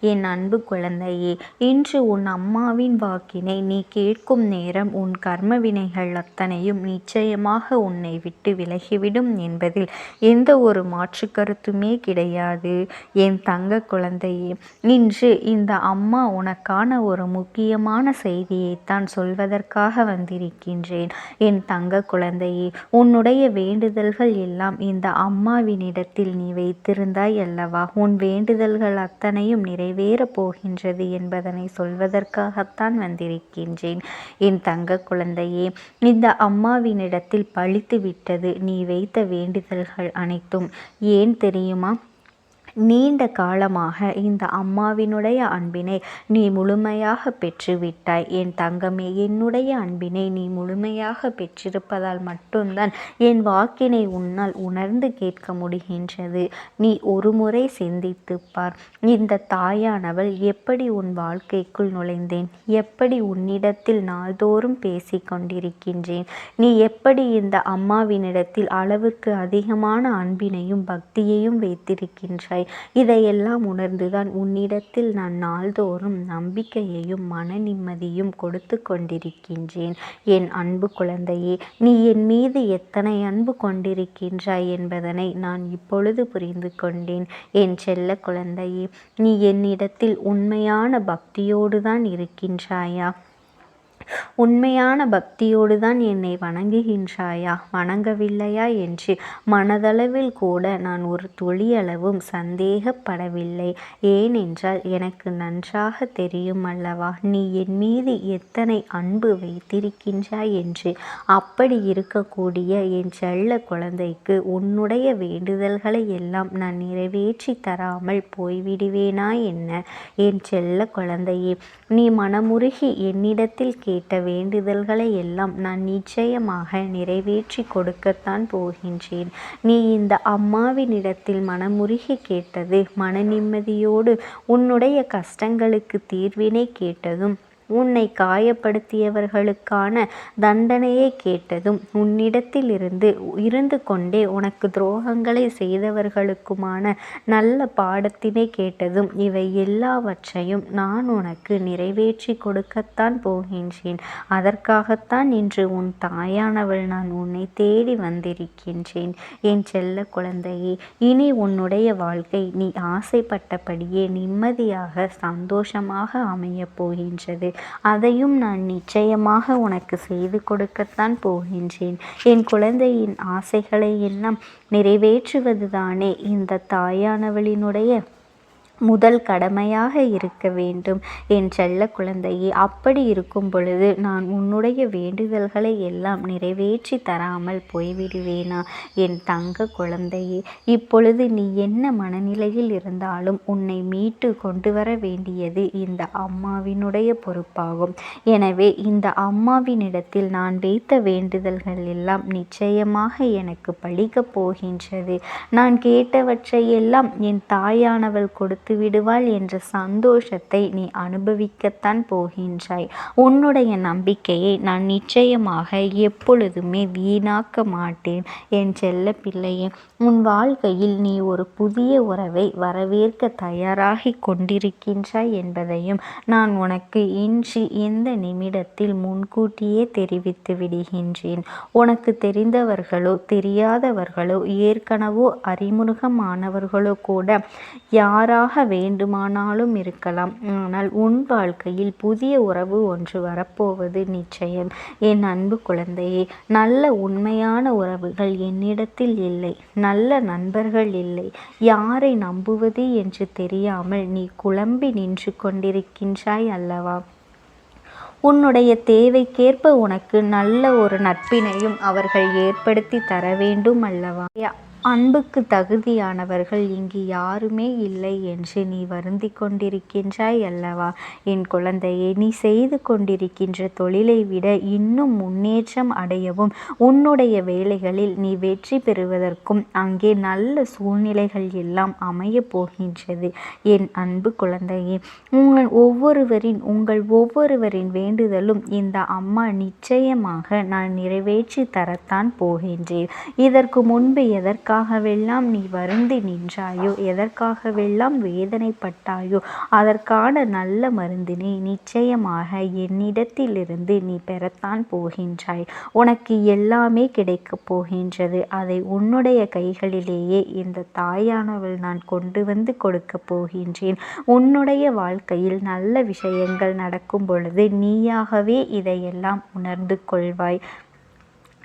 என் அன்பு குழந்தையே இன்று உன் அம்மாவின் வாக்கினை நீ கேட்கும் நேரம் உன் கர்ம வினைகள் அத்தனையும் நிச்சயமாக உன்னை விட்டு விலகிவிடும் என்பதில் எந்த ஒரு மாற்று கருத்துமே கிடையாது. என் தங்க குழந்தையே இன்று இந்த அம்மா உனக்கான ஒரு முக்கியமான செய்தியைத்தான் சொல்வதற்காக வந்திருக்கின்றேன். என் தங்க குழந்தையே உன்னுடைய வேண்டுதல்கள் எல்லாம் இந்த அம்மாவினிடத்தில் நீ வைத்திருந்தாய் அல்லவா? உன் வேண்டுதல்கள் அத்தனை அத்தனையும் நிறைவேறப் போகின்றது என்பதனை சொல்வதற்காகத்தான் வந்திருக்கின்றேன். என் தங்க குழந்தையே இந்த அம்மாவினிடத்தில் பழித்து விட்டது நீ வைத்த வேண்டுதல்கள் அனைத்தும் ஏன் தெரியுமா? நீண்ட காலமாக இந்த அம்மாவினுடைய அன்பினை நீ முழுமையாக பெற்றுவிட்டாய். என் தங்கமே என்னுடைய அன்பினை நீ முழுமையாக பெற்றிருப்பதால் மட்டும்தான் என் வாக்கினை உன்னால் உணர்ந்து கேட்க முடிகின்றது. நீ ஒருமுறை சிந்தித்து பார். இந்த தாயானவள் எப்படி உன் வாழ்க்கைக்குள் நுழைந்தேன்? எப்படி உன்னிடத்தில் நாள்தோறும் பேசி கொண்டிருக்கின்றேன்? நீ எப்படி இந்த அம்மாவினிடத்தில் அளவுக்கு அதிகமான அன்பினையும் பக்தியையும் வைத்திருக்கின்றாய்? இதையெல்லாம் உணர்ந்துதான் உன்னிடத்தில் நான் நாள்தோறும் நம்பிக்கையையும் மன நிம்மதியும் கொடுத்து கொண்டிருக்கின்றேன். என் அன்பு குழந்தையே நீ என் மீது எத்தனை அன்பு கொண்டிருக்கின்றாய் என்பதனை நான் இப்பொழுது புரிந்து கொண்டேன். என் செல்ல குழந்தையே நீ என்னிடத்தில் உண்மையான பக்தியோடு தான் இருக்கின்றாயா? உண்மையான பக்தியோடு தான் என்னை வணங்குகின்றாயா? வணங்கவில்லையா என்று மனதளவில் கூட நான் ஒரு துளியளவும் சந்தேகப்படவில்லை. ஏனென்றால் எனக்கு நன்றாக தெரியும் அல்லவா? நீ என் மீது எத்தனை அன்பு வைத்திருக்கின்றாய் என்று. அப்படி இருக்கக்கூடிய என் செல்ல குழந்தைக்கு உன்னுடைய வேண்டுதல்களை எல்லாம் நான் நிறைவேற்றி தராமல் போய்விடுவேனா என்ன? என் செல்ல குழந்தையே நீ மனமுருகி என்னிடத்தில் கே கேட்ட வேண்டுதல்களை எல்லாம் நான் நிச்சயமாக நிறைவேற்றி கொடுக்கத்தான் போகின்றேன். நீ இந்த அம்மாவினிடத்தில் மனமுருகி கேட்டது மன நிம்மதியோடு உன்னுடைய கஷ்டங்களுக்கு தீர்வினை கேட்டதும் உன்னை காயப்படுத்தியவர்களுக்கான தண்டனையை கேட்டதும் உன்னிடத்திலிருந்து இருந்து கொண்டே உனக்கு துரோகங்களை செய்தவர்களுக்குமான நல்ல பாடத்தினை கேட்டதும் இவை எல்லாவற்றையும் நான் உனக்கு நிறைவேற்றி கொடுக்கத்தான் போகின்றேன். அதற்காகத்தான் இன்று உன் தாயானவள் நான் உன்னை தேடி வந்திருக்கின்றேன். என் செல்ல குழந்தையே இனி உன்னுடைய வாழ்க்கை நீ ஆசைப்பட்டபடியே நிம்மதியாக சந்தோஷமாக அமையப் போகின்றது. அதையும் நான் நிச்சயமாக உனக்கு செய்து கொடுக்கத்தான் போகின்றேன். என் குழந்தையின் ஆசைகளை எல்லாம் நிறைவேற்றுவதுதானே இந்த தாயானவளினுடைய முதல் கடமையாக இருக்க வேண்டும். என் செல்ல குழந்தையே அப்படி இருக்கும் பொழுது நான் உன்னுடைய வேண்டுதல்களை எல்லாம் நிறைவேற்றி தராமல் போய்விடுவேனா? என் தங்க குழந்தையே இப்பொழுது நீ என்ன மனநிலையில் இருந்தாலும் உன்னை மீட்டு கொண்டு வர வேண்டியது இந்த அம்மாவினுடைய பொறுப்பாகும். எனவே இந்த அம்மாவினிடத்தில் நான் வைத்த வேண்டுதல்கள் எல்லாம் நிச்சயமாக எனக்கு பழிக்கப் போகின்றது. நான் கேட்டவற்றை எல்லாம் என் தாயானவள் கொடுத்து கொடுத்து விடுவாள் என்ற சந்தோஷத்தை நீ அனுபவிக்கத்தான் போகின்றாய். உன்னுடைய நம்பிக்கையை நான் நிச்சயமாக எப்பொழுதுமே வீணாக்க மாட்டேன் என் செல்ல பிள்ளையே. உன் வாழ்க்கையில் நீ ஒரு புதிய உறவை வரவேற்க தயாராகி கொண்டிருக்கின்றாய் என்பதையும் நான் உனக்கு இன்று இந்த நிமிடத்தில் முன்கூட்டியே தெரிவித்து விடுகின்றேன். உனக்கு தெரிந்தவர்களோ தெரியாதவர்களோ ஏற்கனவோ அறிமுகமானவர்களோ கூட யாராக வேண்டுமானாலும் இருக்கலாம். ஆனால் உன் வாழ்க்கையில் புதிய உறவு ஒன்று வரப்போவது நிச்சயம். என் அன்பு குழந்தையே நல்ல உண்மையான உறவுகள் என்னிடத்தில் இல்லை. நல்ல நண்பர்கள் இல்லை. யாரை நம்புவது என்று தெரியாமல் நீ குழம்பி நின்று கொண்டிருக்கின்றாய் அல்லவா? உன்னுடைய தேவைக்கேற்ப உனக்கு நல்ல ஒரு நட்பினையும் அவர்கள் ஏற்படுத்தி தர வேண்டும் அல்லவா? அன்புக்கு தகுதியானவர்கள் இங்கு யாருமே இல்லை என்று நீ வருந்தி கொண்டிருக்கின்றாய் அல்லவா? என் குழந்தையே நீ செய்து கொண்டிருக்கின்ற தொழிலை விட இன்னும் முன்னேற்றம் அடையவும் உன்னுடைய வேலைகளில் நீ வெற்றி பெறுவதற்கும் அங்கே நல்ல சூழ்நிலைகள் எல்லாம் அமையப் போகின்றது. என் அன்பு குழந்தையே உங்கள் ஒவ்வொருவரின் உங்கள் ஒவ்வொருவரின் வேண்டுதலும் இந்த அம்மா நிச்சயமாக நான் நிறைவேற்றி தரத்தான் போகின்றேன். இதற்கு முன்பு எதற்காக எதற்காகவெல்லாம் நீ வருந்தி நின்றாயோ எதற்காகவெல்லாம் வேதனைப்பட்டாயோ அதற்கான நல்ல மருந்தினை நிச்சயமாக என்னிடத்திலிருந்து நீ பெறத்தான் போகின்றாய். உனக்கு எல்லாமே கிடைக்கப் போகின்றது. அதை உன்னுடைய கைகளிலேயே இந்த தாயானவள் நான் கொண்டு வந்து கொடுக்கப் போகின்றேன். உன்னுடைய வாழ்க்கையில் நல்ல விஷயங்கள் நடக்கும் பொழுது நீயாகவே இதையெல்லாம் உணர்ந்து கொள்வாய்.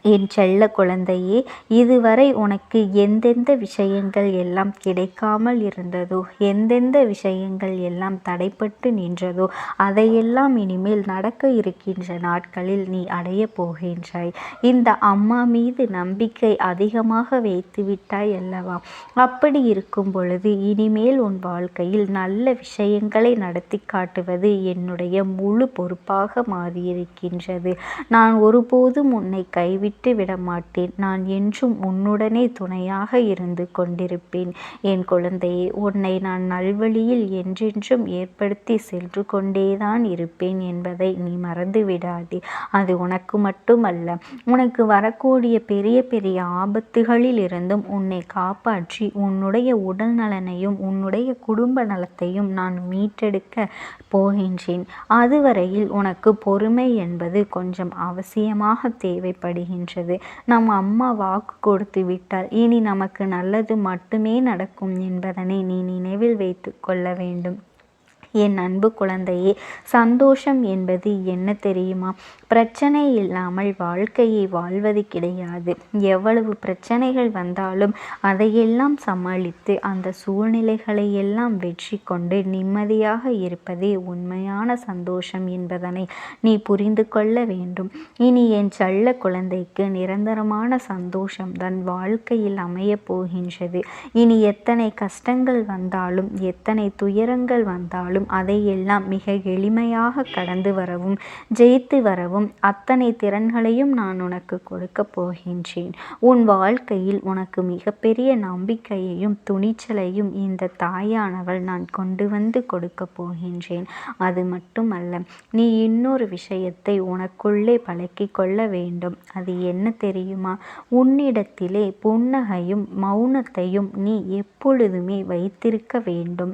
என் செல்ல குழந்தையே இதுவரை உனக்கு எந்தெந்த விஷயங்கள் எல்லாம் கிடைக்காமல் இருந்ததோ எந்தெந்த விஷயங்கள் எல்லாம் தடைப்பட்டு நின்றதோ அதையெல்லாம் இனிமேல் நடக்க இருக்கின்ற நாட்களில் நீ அடைய போகின்றாய். இந்த அம்மா மீது நம்பிக்கை அதிகமாக வைத்து விட்டாய் அல்லவா? அப்படி இருக்கும் பொழுது இனிமேல் உன் வாழ்க்கையில் நல்ல விஷயங்களை நடத்தி காட்டுவது என்னுடைய முழு பொறுப்பாக மாறியிருக்கின்றது. நான் ஒருபோதும் உன்னை கைவிட்டு விட்டு விடமாட்டேன் நான் என்றும் உன்னுடனே துணையாக இருந்து கொண்டிருப்பேன். என் குழந்தையே உன்னை நான் நல்வழியில் என்றென்றும் ஏற்படுத்தி சென்று கொண்டேதான் இருப்பேன் என்பதை நீ மறந்து விடாதே. அது உனக்கு மட்டுமல்ல உனக்கு வரக்கூடிய பெரிய பெரிய ஆபத்துகளில் இருந்தும் உன்னை காப்பாற்றி உன்னுடைய உடல் நலனையும் உன்னுடைய குடும்ப நலத்தையும் நான் மீட்டெடுக்க போகின்றேன். அதுவரையில் உனக்கு பொறுமை என்பது கொஞ்சம் அவசியமாக தேவைப்படுகின்றன என்றது நம் அம்மா வாக்கு கொடுத்து விட்டால் இனி நமக்கு நல்லது மட்டுமே நடக்கும் என்பதனை நீ நினைவில் வைத்து கொள்ள வேண்டும். என் அன்பு குழந்தையே சந்தோஷம் என்பது என்ன தெரியுமா? பிரச்சனை இல்லாமல் வாழ்க்கையை வாழ்வது கிடையாது. எவ்வளவு பிரச்சனைகள் வந்தாலும் அதையெல்லாம் சமாளித்து அந்த சூழ்நிலைகளை எல்லாம் வெற்றி கொண்டு நிம்மதியாக இருப்பதே உண்மையான சந்தோஷம் என்பதனை நீ புரிந்து கொள்ள வேண்டும். இனி என் செல்ல குழந்தைக்கு நிரந்தரமான சந்தோஷம் தன் வாழ்க்கையில் அமையப் போகின்றது. இனி எத்தனை கஷ்டங்கள் வந்தாலும் எத்தனை துயரங்கள் வந்தாலும் இருந்தாலும் அதையெல்லாம் மிக எளிமையாக கடந்து வரவும் ஜெயித்து வரவும் அத்தனை திறன்களையும் நான் உனக்கு கொடுக்கப் போகின்றேன். உன் வாழ்க்கையில் உனக்கு மிகப்பெரிய நம்பிக்கையையும் துணிச்சலையும் இந்த தாயானவள் நான் கொண்டு வந்து கொடுக்கப் போகின்றேன். அது மட்டுமல்ல நீ இன்னொரு விஷயத்தை உனக்குள்ளே பழக்கி கொள்ள வேண்டும். அது என்ன தெரியுமா? உன்னிடத்திலே புன்னகையும் மௌனத்தையும் நீ எப்பொழுதுமே வைத்திருக்க வேண்டும்.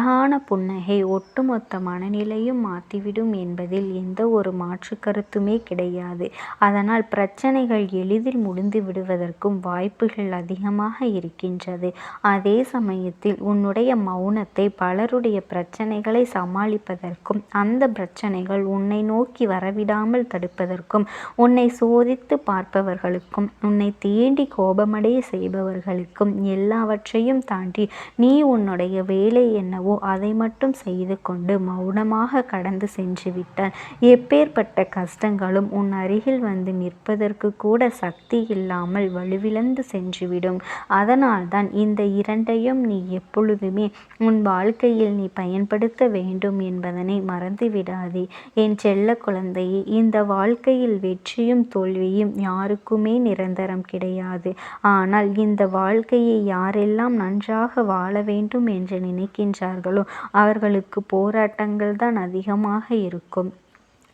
அழகான புன்னகை ஒட்டுமொத்த மனநிலையும் மாற்றிவிடும் என்பதில் எந்த ஒரு மாற்று கருத்துமே கிடையாது. அதனால் பிரச்சனைகள் எளிதில் முடிந்து விடுவதற்கும் வாய்ப்புகள் அதிகமாக இருக்கின்றது. அதே சமயத்தில் உன்னுடைய மௌனத்தை பலருடைய பிரச்சனைகளை சமாளிப்பதற்கும் அந்த பிரச்சனைகள் உன்னை நோக்கி வரவிடாமல் தடுப்பதற்கும் உன்னை சோதித்து பார்ப்பவர்களுக்கும் உன்னை தேண்டி கோபமடைய செய்பவர்களுக்கும் எல்லாவற்றையும் தாண்டி நீ உன்னுடைய வேலை என்னவோ என்னவோ அதை மட்டும் செய்து கொண்டு மௌனமாக கடந்து சென்று விட்டான் எப்பேற்பட்ட கஷ்டங்களும் உன் அருகில் வந்து நிற்பதற்கு கூட சக்தி இல்லாமல் வலுவிழந்து சென்றுவிடும். அதனால்தான் இந்த இரண்டையும் நீ எப்பொழுதுமே உன் வாழ்க்கையில் நீ பயன்படுத்த வேண்டும் என்பதனை மறந்துவிடாதே. என் செல்ல குழந்தையே இந்த வாழ்க்கையில் வெற்றியும் தோல்வியும் யாருக்குமே நிரந்தரம் கிடையாது. ஆனால் இந்த வாழ்க்கையை யாரெல்லாம் நன்றாக வாழ வேண்டும் என்று நினைக்கின்றார்கள் இருக்கிறார்களோ அவர்களுக்கு போராட்டங்கள் தான் அதிகமாக இருக்கும்.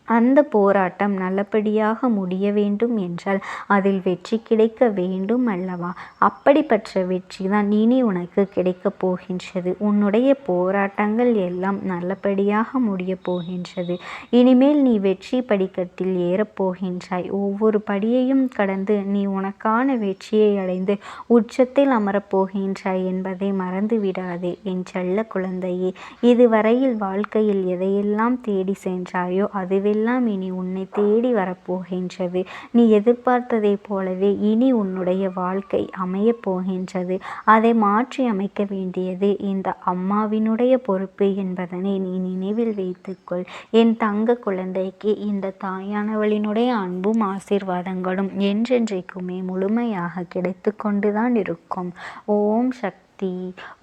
அந்த போராட்டம் நல்லபடியாக முடிய வேண்டும் என்றால் அதில் வெற்றி கிடைக்க வேண்டும் அல்லவா? அப்படிப்பட்ட வெற்றி தான் இனி உனக்கு கிடைக்கப் போகின்றது. உன்னுடைய போராட்டங்கள் எல்லாம் நல்லபடியாக முடியப் போகின்றது. இனிமேல் நீ வெற்றி படிக்கட்டில் ஏறப்போகின்றாய் ஒவ்வொரு படியையும் கடந்து நீ உனக்கான வெற்றியை அடைந்து உச்சத்தில் அமரப்போகின்றாய் என்பதை மறந்து விடாதே என் செல்ல குழந்தையே. இதுவரையில் வாழ்க்கையில் எதையெல்லாம் தேடி சென்றாயோ அதுவே எல்லாம் இனி உன்னை தேடி வரப்போகின்றது. நீ எதிர்பார்த்ததைப் போலவே இனி உன்னுடைய வாழ்க்கை அமையப் போகின்றது. அதை மாற்றி அமைக்க வேண்டியது இந்த அம்மாவினுடைய பொறுப்பு என்பதனை நீ நினைவில் வைத்துக்கொள். என் தங்க குழந்தைக்கு இந்த தாயானவளினுடைய அன்பும் ஆசீர்வாதங்களும் என்றென்றைக்குமே முழுமையாக கிடைத்து கொண்டுதான் இருக்கும். ஓம் சக்தி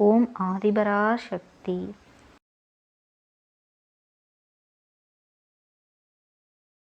ஓம் ஆதிபரா சக்தி